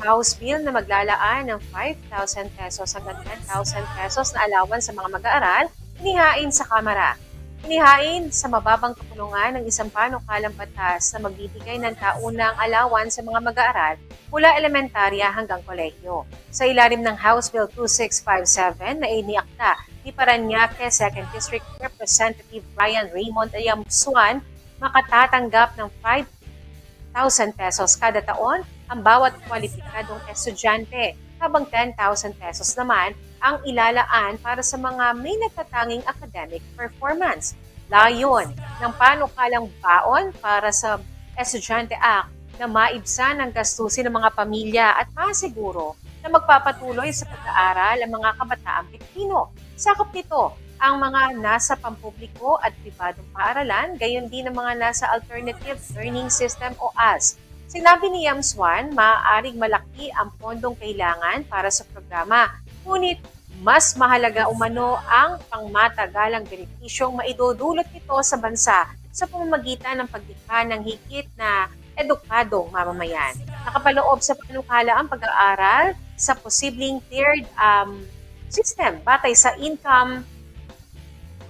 House Bill na maglalaan ng 5,000 pesos hanggang 10,000 pesos na allowance sa mga mag-aaral, inihain sa Kamara. Inihain sa mababang kapulungan ng isang panukalang batas na magbibigay ng taunang allowance sa mga mag-aaral mula elementarya hanggang kolehiyo. Sa ilalim ng House Bill 2657 na iniakta ni Paranaque 2nd District Representative Brian Raymond Ayamsuan, makatatanggap ng 5,000 pesos kada taon ang bawat kwalipikadong estudyante, habang 10,000 pesos naman ang ilalaan para sa mga may natatanging academic performance. Layon ng panukalang baon para sa Estudyante Act na maibsan ang gastusin ng mga pamilya at masiguro na magpapatuloy sa pag-aaral ang mga kabataang Pilipino. Sakop nito ang mga nasa pampubliko at pribadong paaralan, gayon din ang mga nasa Alternative Learning System o ALS. Sinabi ni Yamswan, maaaring malaki ang pondong kailangan para sa programa, ngunit mas mahalaga umano ang pangmatagalang benepisyong maidudulot nito sa bansa sa pamamagitan ng paglikha ng higit na edukadong mamamayan. Nakapaloob sa panukala ang pag-aaral sa posibleng tiered um, system batay sa income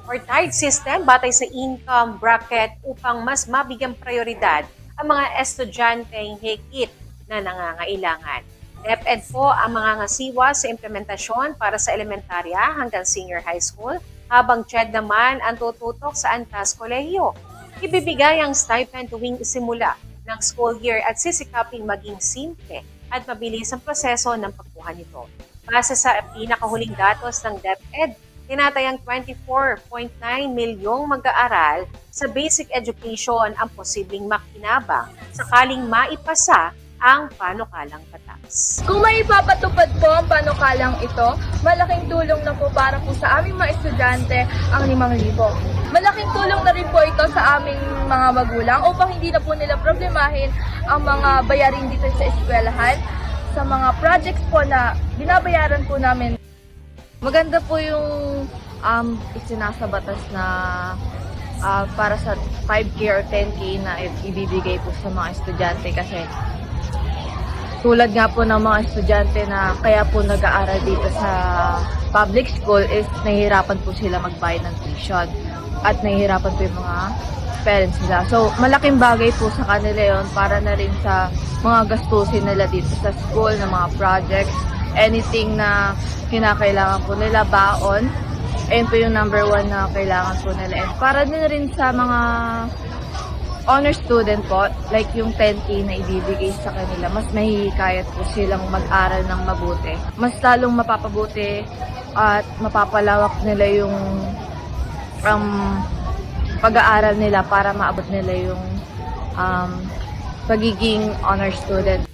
or tied system batay sa income bracket upang mas mabigyang prioridad ang mga estudyanteng higit na nangangailangan. DepEd po ang mga ngasiwa sa implementasyon para sa elementarya hanggang senior high school, habang CHED naman ang tututok sa antas kolehiyo. Ibibigay ang stipend tuwing simula ng school year at sisikaping maging simple at mabilis ang proseso ng pagkuha nito. Base sa pinakahuling datos ng DepEd, tinatayang 24.9 milyong mag-aaral sa basic education ang posibleng makinabang sakaling maipasa ang panukalang batas. Kung may ipapatupad po ang panukalang ito, malaking tulong na po para po sa aming mga estudyante ang 5,000. Malaking tulong na rin po ito sa aming mga magulang upang hindi na po nila problemahin ang mga bayarin dito sa eskwelahan sa mga projects po na binabayaran po namin. Maganda po yung um, isinasabatas na ah, para sa 5K or 10K na ibibigay po sa mga estudyante kasi tulad nga po ng mga estudyante na kaya po nag-aaral dito sa public school is nahihirapan po sila magbayad ng tuition at nahihirapan po yung mga parents nila. So, malaking bagay po sa kanila yon para na rin sa mga gastusin nila dito sa school, ng mga projects, anything na kinakailangan po nila, baon. Ayun po yung number one na kailangan po nila. And para din rin sa mga honor student po, like yung 10K na ibibigay sa kanila, mas mahihikayat po silang mag-aral ng mabuti. Mas lalong mapapabuti at mapapalawak nila yung um, pag-aaral nila para maabot nila yung um, pagiging honor student.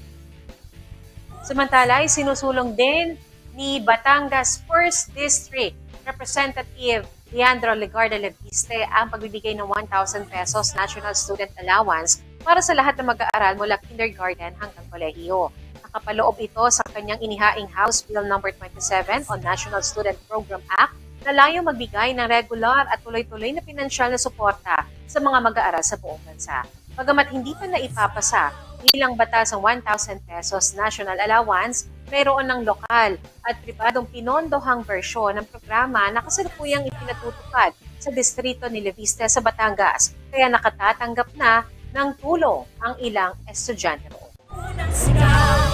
Samantala, ay sinusulong din ni Batangas 1st District Representative Leandro Legarda Leviste ang pagbibigay ng 1,000 pesos National Student Allowance para sa lahat ng mag-aaral mula kindergarten hanggang kolehiyo. Nakapaloob ito sa kanyang inihaing House Bill No. 27 on National Student Program Act na layong magbigay ng regular at tuloy-tuloy na pinansyal na suporta sa mga mag-aaral sa buong bansa. Bagamat hindi pa na ipapasa bilang batas ang 1,000 pesos national allowance, mayroon ng lokal at pribadong pinondohang bersyon ng programa na kasalukuyang ipinatutupad sa distrito ni Leviste sa Batangas, kaya nakatatanggap na ng tulong ang ilang estudyante roon.